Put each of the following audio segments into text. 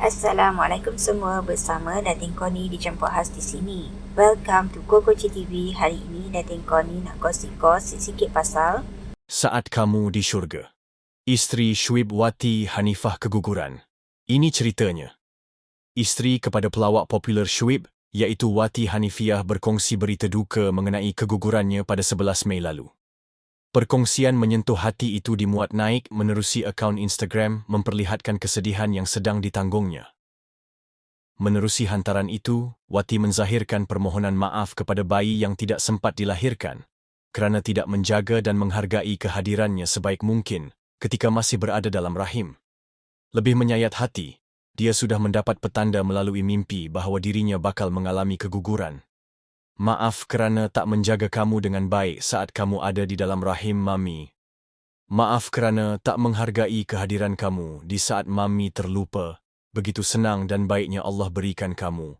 Assalamualaikum semua bersama Datin Koni di Campur Khas di sini. Welcome to Kokoci TV. Hari ini Datin Koni nak gosip-gosip sikit pasal Saat kamu di syurga. Isteri Shuib Wati Hanifah keguguran. Ini ceritanya. Isteri kepada pelawak popular Shuib, iaitu Wati Hanifiah berkongsi berita duka mengenai kegugurannya pada 11 Mei lalu. Perkongsian menyentuh hati itu dimuat naik menerusi akaun Instagram memperlihatkan kesedihan yang sedang ditanggungnya. Menerusi hantaran itu, Wati menzahirkan permohonan maaf kepada bayi yang tidak sempat dilahirkan kerana tidak menjaga dan menghargai kehadirannya sebaik mungkin ketika masih berada dalam rahim. Lebih menyayat hati, dia sudah mendapat petanda melalui mimpi bahawa dirinya bakal mengalami keguguran. Maaf kerana tak menjaga kamu dengan baik saat kamu ada di dalam rahim Mami. Maaf kerana tak menghargai kehadiran kamu di saat Mami terlupa. Begitu senang dan baiknya Allah berikan kamu.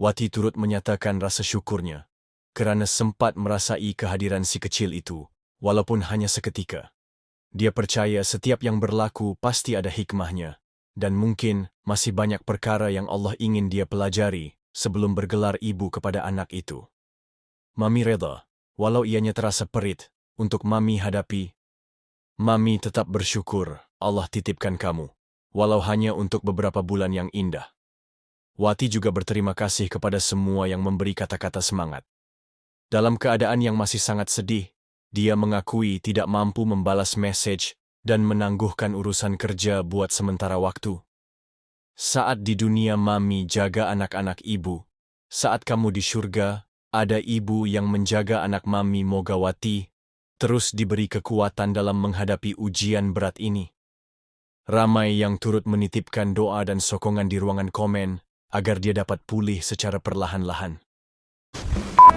Wati turut menyatakan rasa syukurnya kerana sempat merasai kehadiran si kecil itu, walaupun hanya seketika. Dia percaya setiap yang berlaku pasti ada hikmahnya, dan mungkin masih banyak perkara yang Allah ingin dia pelajari sebelum bergelar ibu kepada anak itu. Mami reda, walau ianya terasa perit untuk Mami hadapi. Mami tetap bersyukur Allah titipkan kamu, walau hanya untuk beberapa bulan yang indah. Wati juga berterima kasih kepada semua yang memberi kata-kata semangat. Dalam keadaan yang masih sangat sedih, dia mengakui tidak mampu membalas mesej dan menangguhkan urusan kerja buat sementara waktu. Saat di dunia mami jaga anak-anak ibu, saat kamu di syurga, ada ibu yang menjaga anak mami Mogawati, terus diberi kekuatan dalam menghadapi ujian berat ini. Ramai yang turut menitipkan doa dan sokongan di ruangan komen agar dia dapat pulih secara perlahan-lahan.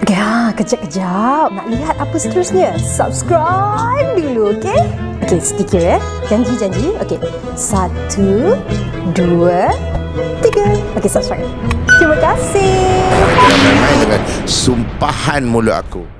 Ya, kejap-kejap. Nak lihat apa seterusnya? Subscribe dulu, okey? Okey, sedikit ya. Janji-janji. Okey. Satu, dua, tiga. Okey, subscribe. Terima kasih. Dengan sumpahan mulut aku.